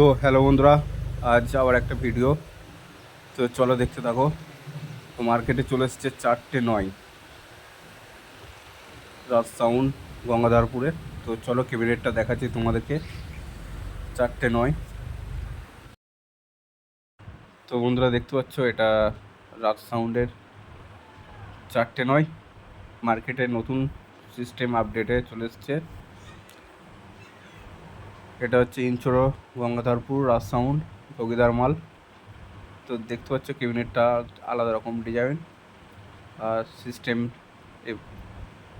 তো হ্যালো বন্ধুরা, আজ আবার একটা ভিডিও তো চলো দেখতে থাকো, তো মার্কেটে চলে এসছে চারটে নয়। রাজ সাউন্ড গঙ্গাধারপুরে। তো চলো ক্যাবিনেটটা দেখাচ্ছি তোমাদেরকে, চারটে নয়। তো বন্ধুরা দেখতে পাচ্ছ, এটা রাজ সাউন্ডের চারটে নয়। মার্কেটে নতুন সিস্টেম আপডেটে চলে এসছে। এটা হচ্ছে ইনচোরো গঙ্গাধরপুর রাজ সাউন্ড বগিদার মাল। তো দেখতে পাচ্ছ ক্যাবিনেটটা আলাদা রকম ডিজাইন। আর সিস্টেম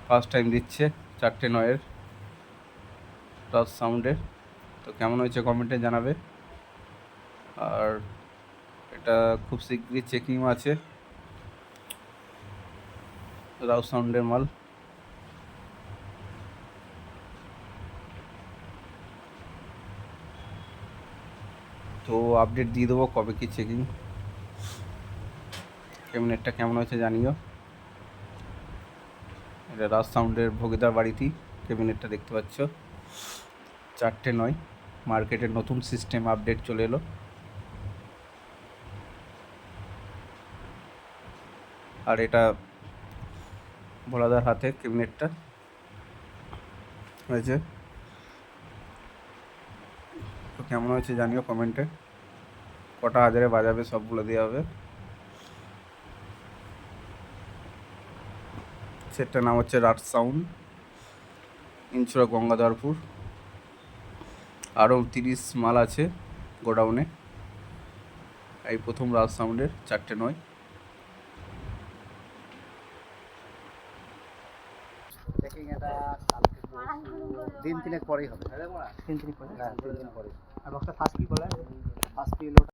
ফার্স্ট টাইম দিচ্ছে চারটে নয়ের রাজ সাউন্ডের তো কেমন হয়েছে কমেন্টে জানাবে। আর এটা খুব শীঘ্রই চেকিং আছে। রাজ সাউন্ডের মাল। তো আপডেট দিয়ে দেবো কবে কি চেকিং ক্যাবিনেটটা কেমন হয়েছে জানিও। এটা রাজ সাউন্ডের ভোগিদার বাড়িতেই ক্যাবিনেটটা দেখতে পাচ্ছ। চারটে নয় মার্কেটের নতুন সিস্টেম আপডেট চলে এলো। আর এটা ভোলাদার হাতে ক্যাবিনেটটা হয়েছে। কেমন হয়েছে জানিও কমেন্টে। কটা হাজারে বাজাবে সব বলে দেওয়া হবে। সেটটার নাম হচ্ছে রাট সাউন্ড। ইনচুরা গঙ্গাধরপুর। আরও তিরিশ মাল আছে গোডাউনে। এই প্রথম রাজ সাউন্ডের চারটে নয়। এটা দিন তিনেক পরেই হবে। তিন তিনেক পরে হ্যাঁ তিন দিন পরে আর বক্সটা ফার্স্ট কি বলে? ফার্স্ট পিল